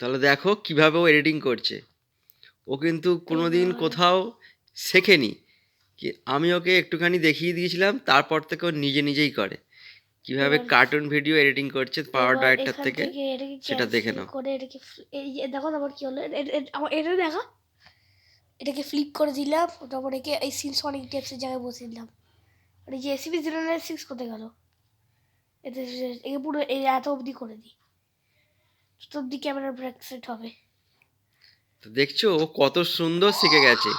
তাহলে দেখো কীভাবে ও এডিটিং করছে। ও কিন্তু কোনোদিন কোথাও শেখেনি। কি আমি ওকে একটুখানি দেখিয়ে দিয়েছিলাম তারপর থেকে ও নিজে নিজেই করে। কীভাবে কার্টুন ভিডিও এডিটিং করছে পাওয়ার ডাইরেক্টর থেকে সেটা দেখে নাও। করে এটাকে দেখো তারপর কি হলো? এটা দেখা। এটাকে ফ্লিপ করে দিলাম তারপর একে এই সিনসনিক টেপসের জায়গায় বসিয়ে দিলাম। আর এই যে জিরো নাইন সিক্স কোথায় গেল? এতে একে পুরো এই এত অবধি করে দিই। ক্যামেরার সেট হবে। তো দেখছ ও কত সুন্দর শিখে গেছে।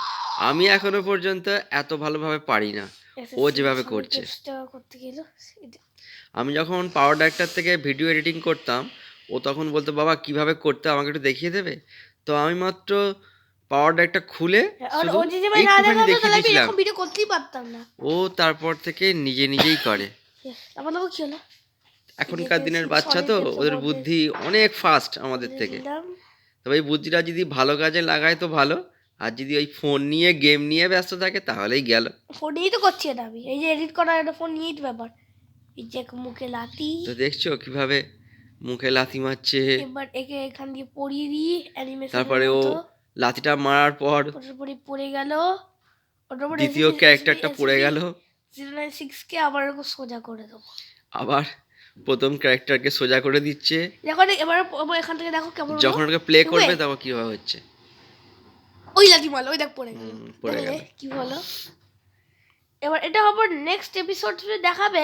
আমি এখনও পর্যন্ত এত ভালোভাবে পারি না। ও যেভাবে করছে। আমি যখন পাওয়ার ডাইরেক্টর থেকে ভিডিও এডিটিং করতাম ও তখন বলতো বাবা কীভাবে করতে আমাকে একটু দেখিয়ে দেবে? তো আমি মাত্র পাওয়ার ডাইরেক্টর খুলে ও তারপর থেকে নিজে নিজেই করে। দেখো কি হলো? এখনকার দিনের বাচ্চা তো ওদের বুদ্ধি অনেক ফাস্ট আমাদের থেকে। তবে এই বুদ্ধিটা যদি ভালো কাজে লাগায় তো ভালো। আর যদি ওই ফোন নিয়ে গেম নিয়ে ব্যস্ত থাকে তাহলেই গেল। ফোন ফোনেই তো করছি এটা আমি। এই যে এডিট করা একটা ফোন নিয়েই তো ব্যাপার। এই যে মুখে লাতি তো দেখছ কীভাবে মুখে লাথি মারছে। এবার একে এখান দিয়ে পড়িয়ে দিই অ্যানিমেশন তারপরে ও লাথিটা মারার পর পরে পড়ে গেল। দ্বিতীয় ক্যারেক্টারটা পড়ে গেল। জিরো নাইন সিক্স কে আবার এরকম সোজা করে দেবো। আবার প্রথম ক্যারেক্টারকে সোজা করে দিচ্ছে। যখন এবার এখান থেকে দেখো কেমন যখন ওকে প্লে করবে? তখন কীভাবে হচ্ছে। ওই লাথি মারলো ওই দেখ পড়ে গেল। পড়ে গেল। কি হলো? এবার এটা আবার নেক্সট এপিসোড দেখাবে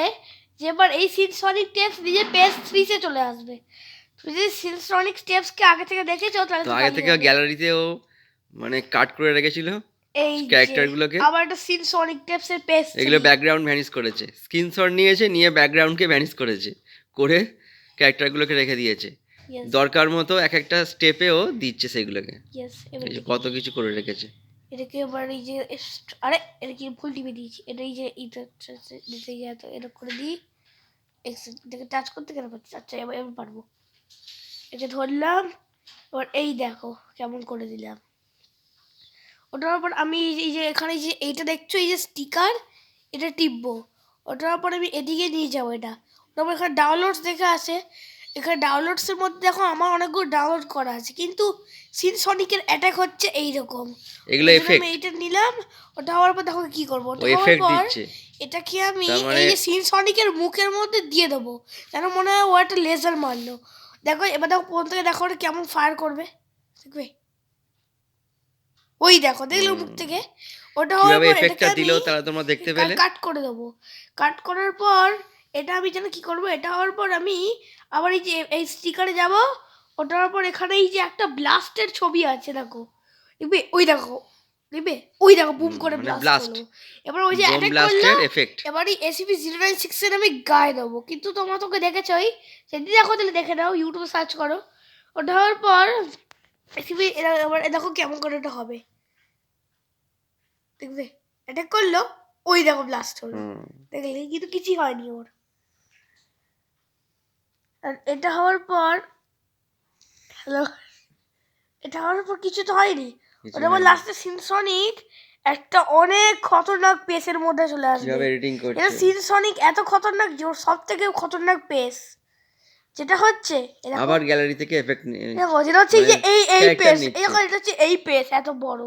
যে এবার এই সিনসনিক টেপস নিজের পেজ থ্রিতে চলে আসবে। তুমি যদি সিনসনিক টেপসকে আগে থেকে দেখেছ তাহলে আগে থেকে হবে। গ্যালারিতে ও মানে কাট করে রেখেছিল। এই যে, ক্যারেক্টারগুলোকে? আবার একটা সিনসনিক টেপসের পেজ এগুলো ব্যাকগ্রাউন্ড ভ্যানিশ করেছে। স্ক্রিনশট নিয়েছে নিয়ে ব্যাকগ্রাউন্ডকে ভ্যানিশ করেছে। করে ক্যারেক্টারগুলোকে রেখে দিয়েছে। দরকার মতো এক একটা স্টেপেও দিচ্ছে সেগুলোকে। কত কিছু করে রেখেছে। এটাকে এবার এই যে আরে এটা কি ভুল টিপে দিয়েছি? এটা এই যে এটা দিতে গিয়ে তো এরকম করে দিই। এক্স- এটাকে টাচ করতে কেন পারছি? আচ্ছা এবার এবার পারব। একে ধরলাম। এবার এই দেখো কেমন করে দিলাম। ওটার উপর আমি এই যে- এখানে এই যে এইটা দেখছ এই যে স্টিকার এটা টিপবো। ওটার উপর আমি এদিকে নিয়ে যাব এটা। ওটার উপর এখানে ডাউনলোডস দেখে আছে। এখানে ডাউনলোডসের মধ্যে দেখো আমার অনেকগুলো ডাউনলোড করা আছে কিন্তু সিনসনিকের অ্যাটাক হচ্ছে এইরকম। এগুলো এফেক্ট আমি এইটা নিলাম। ওটা হওয়ার পর দেখো কি করব? ওটা হওয়ার এফেক্ট পর এটা কি আমি মানে- এই যে সিনসনিকের মুখের মধ্যে দিয়ে দেবো। যেন মনে হয় ও একটা লেজার মারলো। দেখো এবার দেখো ফোন থেকে দেখো ওটা কেমন ফায়ার করবে। দেখবে? ওই দেখো দেখলে মুখ থেকে? ওটা কীভাবে এফেক্টটা দিল তারা তোমরা দেখতে পেলে? কাট করে দেবো। কাট করার পর এটা আমি যেন কি করব? এটা হওয়ার পর আমি আবার এই যে এই স্টিকারে যাব। ওটার পর এখানে এই যে একটা ব্লাস্টের ছবি আছে দেখো। দেখবে? ওই দেখো। দেখবে? ওই দেখো বুম করে মানে ব্লাস্ট হলো এবার ওই যে অ্যাটাক করল এবার এই এসিপি জিরো নাইন সিক্সের আমি গায়ে দেবো। কিন্তু তোমরা তোকে দেখেছই সেদিন দেখো তাহলে দেখে নাও ইউটিউবে সার্চ করো। ওটা হওয়ার পর এসিপি এবার দেখো কেমন করে ওটা হবে। দেখবে? অ্যাটাক করল ওই দেখো ব্লাস্ট হলো। দেখলে কিন্তু কিছুই হয়নি ওর। আর এটা হওয়ার পর হ্যালো এটা হওয়ার পর কিছু তো হয়নি। ওটা আবার লাস্টে সিনসনিক একটা অনেক খতরনাক পেসের মধ্যে চলে আসবে। এটা সিনসনিক এত খতরনাক যে ওর সব থেকে খতরনাক পেস যেটা হচ্ছে আবার গ্যালারি থেকে এফেক্ট দেখো যেটা হচ্ছে যে মানে এই এই character পেস। এই দেখো, এটা হচ্ছে এই পেস এত বড়।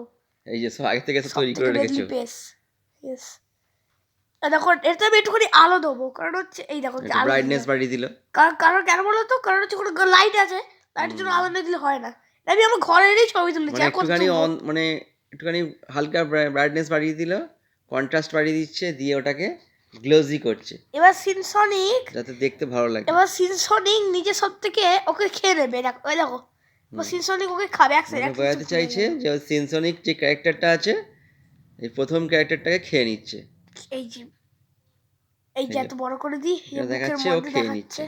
এই যে সব আগে থেকে তৈরি করে রেখেছো। পেস ইয়েস দেখো এটা আমি একটুখানি আলো দেবো কারণ হচ্ছে এই দেখো ব্রাইটনেস। বাড়িয়ে দিল। কারণ কারণ কেন বলো তো? কারণ হচ্ছে কোনো লাইট আছে লাইটের জন্য আলো না দিলে হয় না। আমি আমার ঘরেরই ছবি তুলেছি মানে একটুখানি অন মানে একটুখানি হালকা ব্রাইটনেস বাড়িয়ে দিল কন্ট্রাস্ট বাড়িয়ে দিচ্ছে দিয়ে ওটাকে গ্লোজি করছে। এবার সিনসনিক যাতে দেখতে ভালো লাগে। এবার সিনসনিক নিজে সব থেকে ওকে খেয়ে নেবে। দেখো ওই দেখো। সিনসনিক ওকে খাবে এক মানে বোঝাতে চাইছে যে সিনসনিক যে ক্যারেক্টারটা আছে এই প্রথম ক্যারেক্টারটাকে খেয়ে নিচ্ছে। এই যে এই যে এত বড় করে দিই দেখাচ্ছে, ও খেয়ে নিচ্ছে।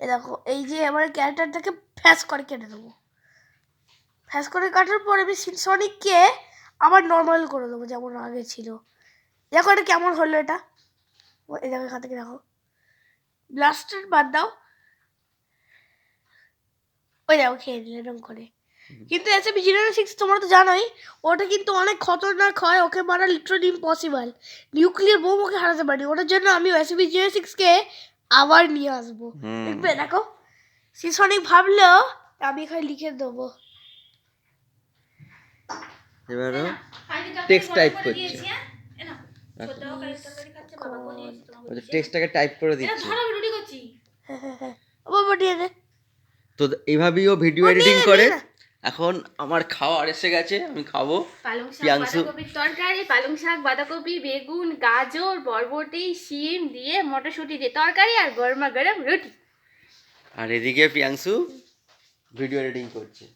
এই দেখো এই যে এবার ক্যারেক্টারটাকে ফ্যাস করে কেটে দেবো। ফ্যাস করে কাটার পর আমি সিনসনিককে আবার নর্মাল করে দেবো যেমন আগে ছিল। দেখো এটা কেমন হলো এটা? এই দেখো এখান থেকে দেখো। ব্লাস্টার বাদ দাও। ওই দেখো খেয়ে নিল এরকম করে। কিন্তু এসে জিরো সিক্স তোমরা তো জানোই ওটা কিন্তু অনেক খতরনাক হয় ওকে মারা লিটারালি ইম্পসিবল নিউক্লিয়ার বোম ওকে হারাতে পারি ওটার জন্য আমি এসবি জিরো সিক্সকে আবার নিয়ে আসব। দেখবে দেখো। সিসনিক ভাবলো আমি এখানে লিখে দেবো। এবারও টেক্সট টাইপ করছে। টেক্সটটাকে টাইপ করে দিচ্ছে। তো এইভাবেই ও ভিডিও এডিটিং করে। এখন আমার খাওয়ার এসে গেছে আমি খাব। পালং শাক বাঁধাকপির তরকারি পালং শাক বাঁধাকপি বেগুন গাজর বরবটি শিম দিয়ে মটরশুঁটি দিয়ে তরকারি আর গরমা গরম রুটি। আর এদিকে প্রিয়াংশু ভিডিও এডিটিং করছে।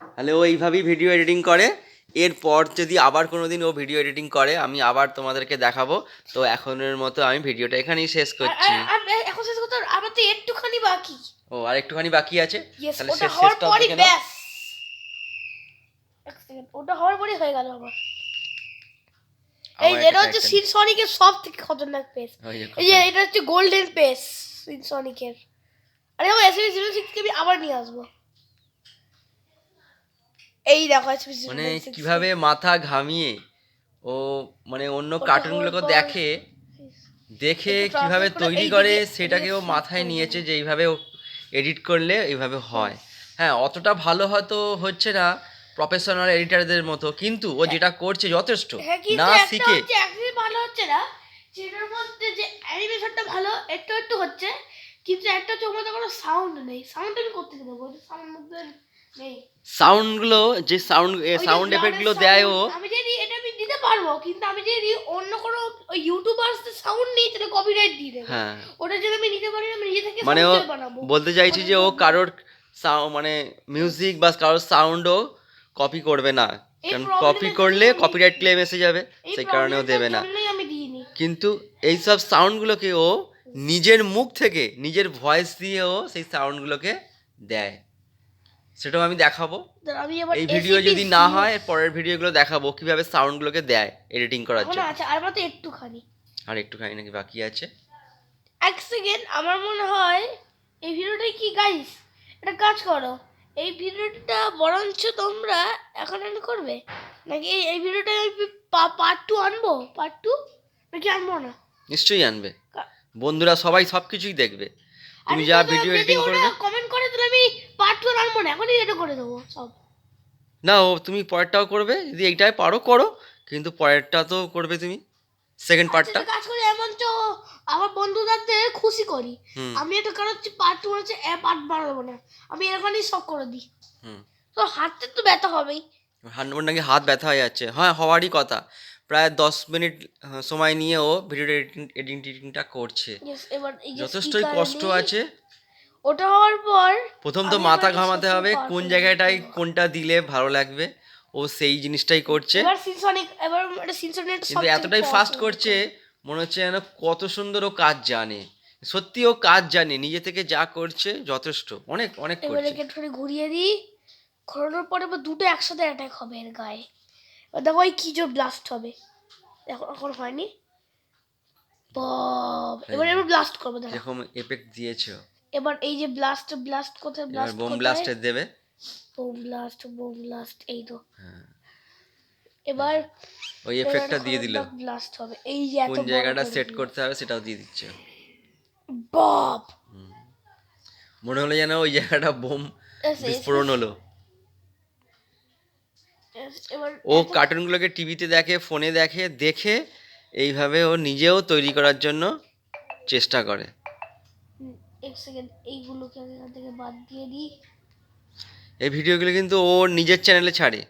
তাহলে ও এইভাবেই ভিডিও এডিটিং করে। এরপর যদি আবার কোনো দিন ও ভিডিও এডিটিং করে আমি আবার তোমাদেরকে দেখাবো। তো এখনের মতো আমি ভিডিওটা এখানেই শেষ করছি। এখন শেষ কথা আমার তো একটুখানি বাকি। ও আর একটুখানি বাকি আছে? তাহলে শেষ দেখে নাও। এক সেকেন্ড ওটা হওয়ার পরই হয়ে গেল আমার এই এটা হচ্ছে সিনসনিকের সব থেকে খতরনাক পেস এই যে এটা হচ্ছে গোল্ডেন পেস সিনসনিকের আরে আমার এসএমএ জিরো সিক্সকে আমি আবার নিয়ে আসব। এই দেখো মানে কীভাবে মাথা ঘামিয়ে ও মানে অন্য কার্টুনগুলোকে দেখে দেখে কীভাবে তৈরি করে সেটাকে ও মাথায় নিয়েছে যে এইভাবে এডিট করলে এইভাবে হয়। হ্যাঁ অতটা ভালো হয়তো হচ্ছে না প্রফেশনাল এডিটারদের মতো কিন্তু ও যেটা করছে যথেষ্ট। হ্যাঁ না শিখে। ভালো হচ্ছে না যেটার মধ্যে যে অ্যানিমেশনটা ভালো একটু একটু হচ্ছে কিন্তু একটা ওর মধ্যে কোনো সাউন্ড নেই। সাউন্ড আমি করতে দেবো সাউন্ড মধ্যে সাউন্ডগুলো যে সাউন্ড ওই যে সাউন্ড গানের এফেক্টগুলো sound, দেয় ও। আমি যদি এটা আমি দিতে পারব কিন্তু আমি যদি অন্য কোনো ইউটিউবার্সদের সাউন্ড নিই তাহলে কপিরাইট দিয়ে দেবো। হ্যাঁ। ওটা যদি আমি নিতে পারি আমি নিজে থেকে মানে ও বলতে চাইছি যে ও কারোর মানে মিউজিক বা কারোর সাউন্ডও কপি করবে না। কারণ কপি করলে কপিরাইট ক্লেম এসে যাবে সেই কারণে ও দেবে না। আমি দিইনি। কিন্তু এই সব সাউন্ডগুলোকে ও নিজের মুখ থেকে নিজের ভয়েস দিয়ে ও সেই সাউন্ডগুলোকে দেয়। সেটাও আমি দেখাবো। আমি এবার এই ভিডিও যদি না হয় পরের ভিডিওগুলো দেখাবো কীভাবে সাউন্ডগুলোকে দেয় এডিটিং করার জন্য। আছে আর মাত্র একটুখানি। আর একটুখানি নাকি বাকি আছে? এক সেকেন্ড আমার মনে হয় এই ভিডিওটা কি গাইস একটা কাজ করো এই ভিডিওটা বরঞ্চ তোমরা এখন এন্ড করবে? নাকি এই- ভিডিওটা পার্ট টু আনব? পার্ট টু নাকি আনব না? নিশ্চয়ই আনবে। বন্ধুরা সবাই সব কিছুই দেখবে। তুমি যা ভিডিও এডিটিং করবে কমেন্ট করে তাহলে আমি পার্ট টু আনব না। এখনই এটা করে দেবো সব। না ও তুমি পরেরটাও করবে। যদি এইটাই পারো করো। কিন্তু পরেরটা তো করবে তুমি। সেকেন্ড পার্টটা কাজ করি এমন তো আমার বন্ধুদের খুশি করি। আমি এটা কারণ হচ্ছে পার্ট টু হচ্ছে এ পার্ট বানাবো না। আমি এখানেই সব করে দিই। হুম। তো হাতে তো ব্যথা হবেই। হান্ড্রেড নাকি হাত ব্যথা হয়ে যাচ্ছে। হ্যাঁ হওয়ারই কথা। প্রায় দশ মিনিট সময় নিয়ে ও ভিডিও এডিটিং এডিটিংটা করছে। এবার যথেষ্টই কষ্ট আছে। ওটা হওয়ার পর প্রথম তো মাথা ঘামাতে হবে কোন জায়গাটায় কোনটা দিলে ভালো লাগবে ও সেই জিনিসটাই করছে। সিনসনিক কিন্তু এতটাই ফাস্ট করছে মনে হচ্ছে যেন কত সুন্দর ও কাজ জানে। সত্যি ও কাজ জানে নিজে থেকে যা করছে যথেষ্ট অনেক অনেক করছে। ঘুরিয়ে দিই। ঘোরানোর পরে দুটো একসাথে অ্যাটাক হবে এর গায়ে। দেখো ওই কি জোর ব্লাস্ট হবে। দেখো এখন হয়নি। বাব এবার এবার ব্লাস্ট করব দেখো। এফেক্ট দিয়েছে। এবার এই যে ব্লাস্ট ব্লাস্ট কোথায় ব্লাস্ট বোম ব্লাস্টের দেবে। বোম ব্লাস্ট বোম ব্লাস্ট এই তো। হ্যাঁ। এবার ওই এফেক্টটা দিয়ে দিল। ব্লাস্ট হবে। এই যে কোন জায়গাটা সেট করতে হবে সেটাও দিয়ে দিচ্ছে। বাপ মনে হলো যেন ওই জায়গাটা বোম বিস্ফোরণ হলো। এবার ও কার্টুনগুলোকে টিভিতে দেখে ফোনে দেখে দেখে এইভাবে ও নিজেও তৈরি করার জন্য চেষ্টা করে। এক সেকেন্ড এইগুলোকে আমি এখান থেকে বাদ দিয়ে দিই। এই ভিডিওগুলো কিন্তু ও নিজের চ্যানেলে ছাড়ে।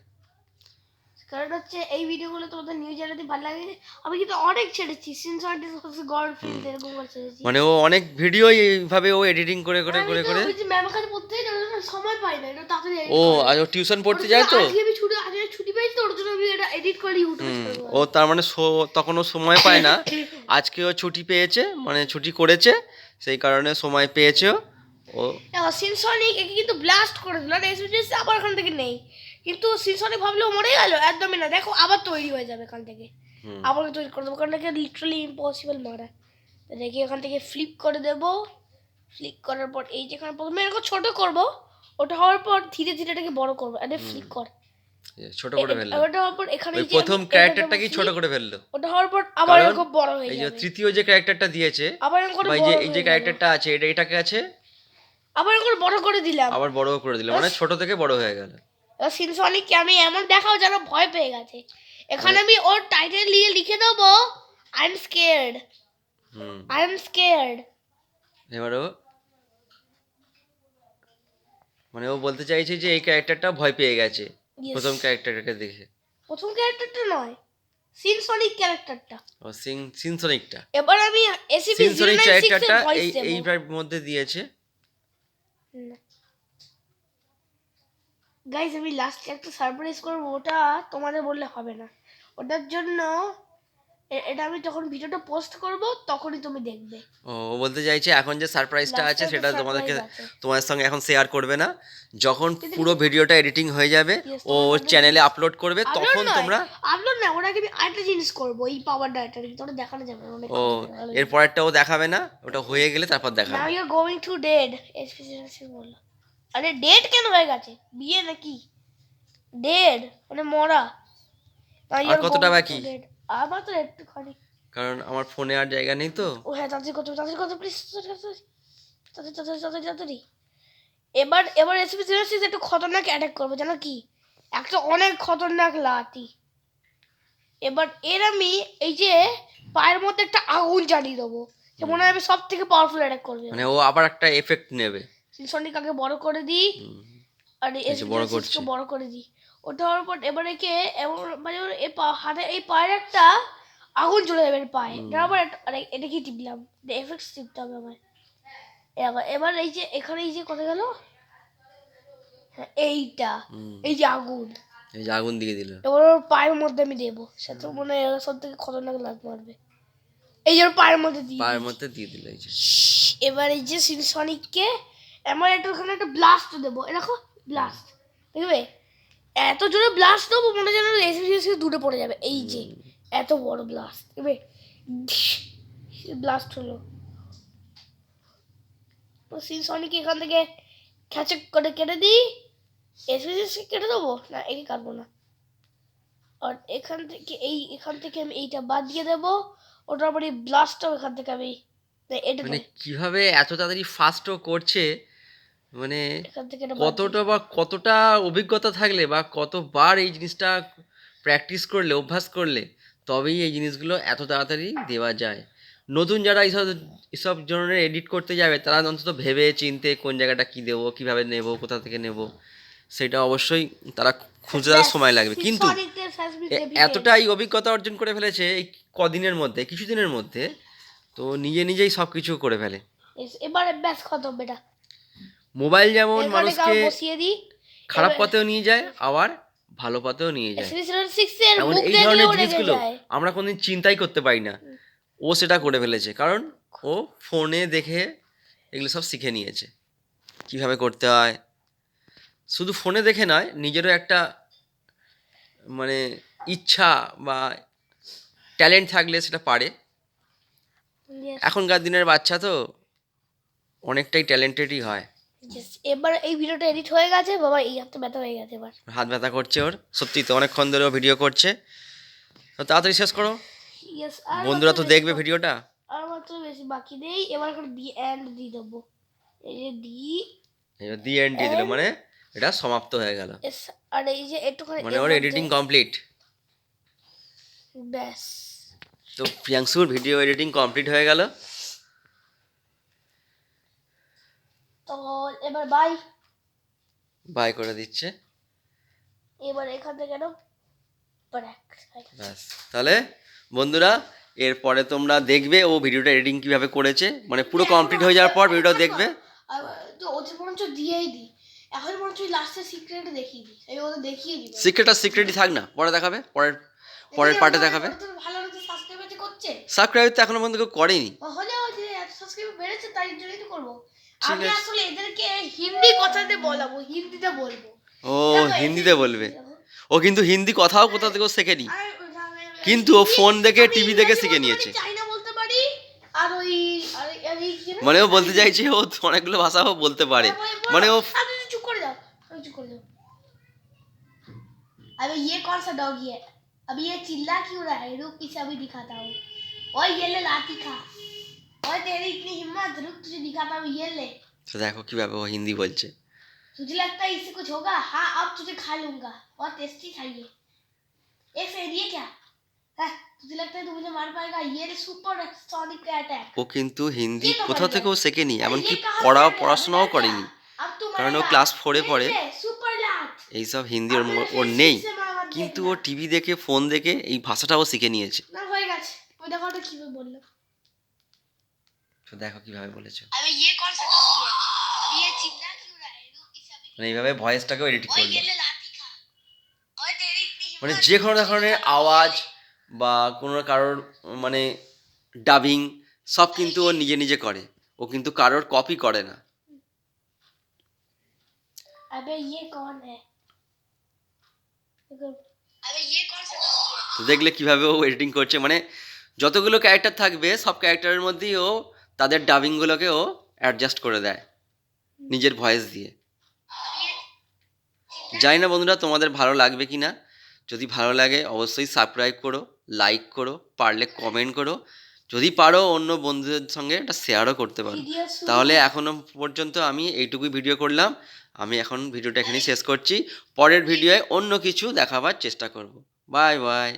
কারণ হচ্ছে এই ভিডিওগুলো তোমাদের নিউজ চ্যানেলে ভালো লাগে আমি কিন্তু অনেক ছেড়েছি সিনসনিক হচ্ছে গড ফিল্ড এরকম করে ছেড়েছি। মানে ও অনেক ভিডিও এইভাবে ও এডিটিং করে করে করে করে। ম্যামের কাছে পড়তে জন্য সময় পাই না এটা তাড়াতাড়ি ও আজ ও টিউশন পড়তে যায় তো? আজকে আমি ছুটি আজকে ছুটি পেয়েছি তো ওর জন্য আমি এটা এডিট করে ইউটিউবে। ও তার মানে তখন ও সময় পায় না। আজকে ও ছুটি পেয়েছে মানে ছুটি করেছে সেই কারণে সময় পেয়েছে ও। সিনসনিক একে কিন্তু ব্লাস্ট করে দিল আর এসবিএস আবার এখান থেকে নেই। কিন্তু সিনসনিক ভাবলেও মরে গেল? একদমই না দেখো আবার তৈরি হয়ে যাবে এখান থেকে। আবার তৈরি করে দেবো কারণ একে লিটারালি ইম্পসিবল মারা। দেখি এখান থেকে ফ্লিপ করে দেবো। ফ্লিপ করার পর এই যেখানে প্রথমে এরকম ছোট করব ওটা হওয়ার পর ধীরে ধীরে এটাকে বড় করব আরে ফ্লিপ কর। ছোট করে ফেলল। ওটা হওয়ার পর এখানে ওই প্রথম ক্যারেক্টারটাকেই ছোট করে ফেলল? ওটা হওয়ার পর আবার এরকম বড় হয়ে যাবে এই যে তৃতীয় যে ক্যারেক্টারটা দিয়েছে আবার এরকম বড় যে এই যে। ক্যারেক্টারটা আছে এটা এটাকে আছে? আবার এখন বড় করে দিলাম। আবার বড় করে দিলাম মানে ছোট থেকে বড় হয়ে গেল। সিনসনিককে আমি এমন দেখাও যেন ভয় পেয়ে গেছে। এখানে আমি ওর টাইটেল নিয়ে লিখে দেবো I am scared I am scared মানে ও বলতে চাইছে যে এই ক্যারেক্টারটা ভয় পেয়ে গেছে প্রথম ক্যারেক্টারটাকে দেখে। প্রথম ক্যারেক্টারটা নয় সিনসনিক ক্যারেক্টারটা ও সিং সিনসনিকটা এবার আমি এসিপি সিনসনিক ক্যারেক্টারটা এই দেবো এইটার মধ্যে দিয়েছে। গাইজ আমি লাস্ট একটা সারপ্রাইজ করব ওটা তোমাদের বললে হবে না। ওটার জন্য এটা আমি যখন ভিডিওটা পোস্ট করব তখনই তুমি দেখবে। ও বলতে চাইছে এখন যে সারপ্রাইজটা আছে সেটা তোমাদেরকে তোমাদের সঙ্গে এখন শেয়ার করবে না। যখন পুরো ভিডিওটা এডিটিং হয়ে যাবে ও চ্যানেলে আপলোড করবে তখন তোমরা আপলোড না ওটাকে আমি আরেকটা জিনিস করব এই পাওয়ার ডাটা কিন্তু ওটা দেখানো যাবে ও এর পরেরটা ও দেখাবে না ওটা হয়ে গেলে তারপর দেখাবে। Now you going to dead SPC বলল। আরে ডেড কেন হয়ে গেছে? বিয়ে নাকি? ডেড মানে মরা। আর কতটা বাকি? আমার তো একটুখানি কারণ আমার ফোনে আর জায়গা নেই তো। ও হ্যাঁ তাড়াতাড়ি কত তাড়াতাড়ি কত প্লিজ তাড়াতাড়ি তাড়াতাড়ি তাড়াতাড়ি তাড়াতাড়ি এবার এবার এসপি সিরিয়াসিস একটু খতরনাক অ্যাটাক করব জানো কি? একটা অনেক খতরনাক লাতি। এবার এর আমি এই যে পায়ের মধ্যে একটা আগুন জ্বালিয়ে দেবো যে মনে হয় সব থেকে পাওয়ারফুল অ্যাটাক করবে। মানে ও আবার একটা এফেক্ট নেবে। সিনসনিক আগে বড় করে দিই আর এসপি। বড় করে দিই। ওটা হওয়ার পর এবার একে এমন মানে ওর এই পা হাতে এই পায়ের একটা আগুন চলে যাবে পায়ে। তারপর এটা কি টিপলাম? এফেক্টস টিপতে হবে আমার এবার এবার এই যে এখানে এই যে কোথায় গেল? হ্যাঁ, এইটা। এই যে আগুন। এই যে আগুন দিয়ে দিল। এবার ওর পায়ের মধ্যে আমি দেবো। সে তো মনে হয় সব থেকে খতরনাক লাগ মারবে। এই যে ওর পায়ের মধ্যে দিয়ে পায়ের মধ্যে দিয়ে দিল এই যে। এবার এই যে সিনসনিককে আমার একটু ওখানে একটা ব্লাস্ট দেবো। এ দেখো ব্লাস্ট দেখবে? এত জোরে ব্লাস্ট দেবো মনে যেন এসে দূরে পড়ে যাবে। এই যে এত বড় ব্লাস্ট দেখবে ব্লাস্ট হলো। সিনসনিক এখান থেকে খ্যাচে করে কেটে দিই এসে কেটে দেবো? না একে কাটবো না। আর এখান থেকে এই এখান থেকে আমি এইটা বাদ দিয়ে দেবো। ওটার পরে ব্লাস্টটাও এখান থেকে আমি এটা মানে কীভাবে এত তাড়াতাড়ি ফাস্টও করছে মানে। কতটা বা কতটা অভিজ্ঞতা থাকলে বা কতবার এই জিনিসটা প্র্যাকটিস করলে অভ্যাস করলে তবেই এই জিনিসগুলো এত তাড়াতাড়ি দেওয়া যায় নতুন যারা এইসব এসব ধরনের এডিট করতে যাবে তারা অন্তত ভেবে চিনতে কোন জায়গাটা কি দেবো কীভাবে নেব কোথা থেকে নেব সেটা অবশ্যই তারা খুঁজে দেওয়ার সময় লাগবে কিন্তু. এতটাই অভিজ্ঞতা অর্জন করে ফেলেছে এই কদিনের মধ্যে কিছুদিনের মধ্যে তো নিজে নিজেই সব কিছু করে ফেলে এবারে ব্যাস খতম বেটা মোবাইল যেমন মানুষকে খারাপ পথেও নিয়ে যায় আবার ভালো পথেও নিয়ে যায়। এমন এই ধরনের জিনিসগুলো আমরা কোনদিন চিন্তাই করতে পারি না। ও সেটা করে ফেলেছে কারণ ও ফোনে দেখে এগুলো সব শিখে নিয়েছে। কীভাবে করতে হয়? শুধু ফোনে দেখে নয় নিজেরও একটা মানে ইচ্ছা বা ট্যালেন্ট থাকলে সেটা পারে। এখনকার দিনের বাচ্চা তো অনেকটাই ট্যালেন্টেডই হয়. এবার এই ভিডিওটা এডিট হয়ে গেছে। বাবা এই হাতে ব্যথা হয়ে গেছে এবার। হাত ব্যথা করছে ওর। সত্যি তো অনেকক্ষণ ধরে ও ভিডিও করছে। তো তাড়াতাড়ি শেষ করো। ইয়েস বন্ধুরা তো দেখবে ভিডিওটা আর মাত্র বেশি বাকি নেই। এবার এখন দি এন্ড দিয়ে দেবো। এই যে দি দি এন্ড দিয়ে দিল মানে এটা সমাপ্ত হয়ে গেল। আর এই যে একটুখানি মানে ওর এডিটিং কমপ্লিট ব্যাস। তো প্রিয়াংশুর ভিডিও এডিটিং কমপ্লিট হয়ে গেল। তো এবার বাই বাই করে দিচ্ছে। এবার এখান থেকে ব্যাস। তাহলে বন্ধুরা এরপরে তোমরা দেখবে ও ভিডিওটা এডিটিং কীভাবে করেছে। মানে পুরো কমপ্লিট হয়ে যাওয়ার পর ভিডিওটা দেখবে। আর তো ওদের বরঞ্চ দিয়েই দিই। এখন সিক্রেট দেখিয়ে দিই। আমি ওদের দেখিয়ে দিই। সিক্রেট আর সিক্রেটই থাক না। পরে দেখাবে। পরের পরের পার্টে দেখাবে। ভালো হচ্ছে সাবস্ক্রাইবার যে করছে। সাবস্ক্রাইব তো এখনও পর্যন্ত কেউ করেনি। যে এত বেড়েছে তাই জন্যই তো করব। আমি আছে। আসলে এদেরকে হিন্দি কথাতে বলাবো হিন্দিতে বলবো ও হিন্দিতে বলবে ও কিন্তু হিন্দি কথাও কোথা থেকেও শেখেনি কিন্তু ও ফোন দেখে, TV দেখে শিখে নিয়েছে। চাইনা বলতে পারি আর ওই আর আর এই কি না? মানে ও বলতে চাইছে ও অনেকগুলো ভাষাও বলতে পারে মানে ও अभी तो चुप कर जाओ अभी चुप कर जाओ अबे ये कौन सा डॉगी है अभी ये चिल्ला क्यों रहा है रुक इसे अभी दिखाता हूँ और ये ले लाठी खा তো দেখো কিভাবে ও হিন্দি বলছে तुझे लगता है इससे कुछ होगा हाँ अब तुझे खा लूंगा बहुत टेस्टी था ये ए फिर ये क्या है तुझे लगता है तू मुझे मार पाएगा ये सुपर सॉनिक अटैक ও কিন্তু হিন্দি কি তো কোথাও বলবে? থেকেও শেখেনি এমনকি ये कहाँ পড়াও से পড়াশোনাও मरेगा? করেনি अब तू কারণ ও मरेगा। ক্লাস ফোরে फिर পড়ে से, सुपर लाट এইসব হিন্দি ওর अब ম- फिर ওর से নেই से मामा কিন্তু ও देखना। টিভি দেখে ফোন দেখে এই ভাষাটাও শিখে নিয়েছে না হয়ে গেছে ওই দেখো ওটা কিভাবে বললো তো দেখো কীভাবে বলেছ। মানে এইভাবে ভয়েসটাকেও এডিট করল মানে যে কোনো ধরনের আওয়াজ বা কোনো কারোর মানে ডাবিং সব কিন্তু ও নিজে নিজে করে। ও কিন্তু কারোর কপি করে না। তো দেখলে কীভাবে ও এডিটিং করছে। মানে যতগুলো ক্যারেক্টার থাকবে সব ক্যারেক্টারের মধ্যেই ও তাদের ডাবিংগুলোকে ও অ্যাডজাস্ট করে দেয় নিজের ভয়েস দিয়ে। জানি না বন্ধুরা তোমাদের ভালো লাগবে কি না যদি ভালো লাগে অবশ্যই সাবস্ক্রাইব করো লাইক করো পারলে কমেন্ট করো। যদি পারো অন্য বন্ধুদের সঙ্গে এটা শেয়ারও করতে পারো। তাহলে এখনও পর্যন্ত আমি এইটুকুই ভিডিও করলাম। আমি এখন ভিডিওটা এখানেই শেষ করছি। পরের ভিডিওয় অন্য কিছু দেখাবার চেষ্টা করব। Bye bye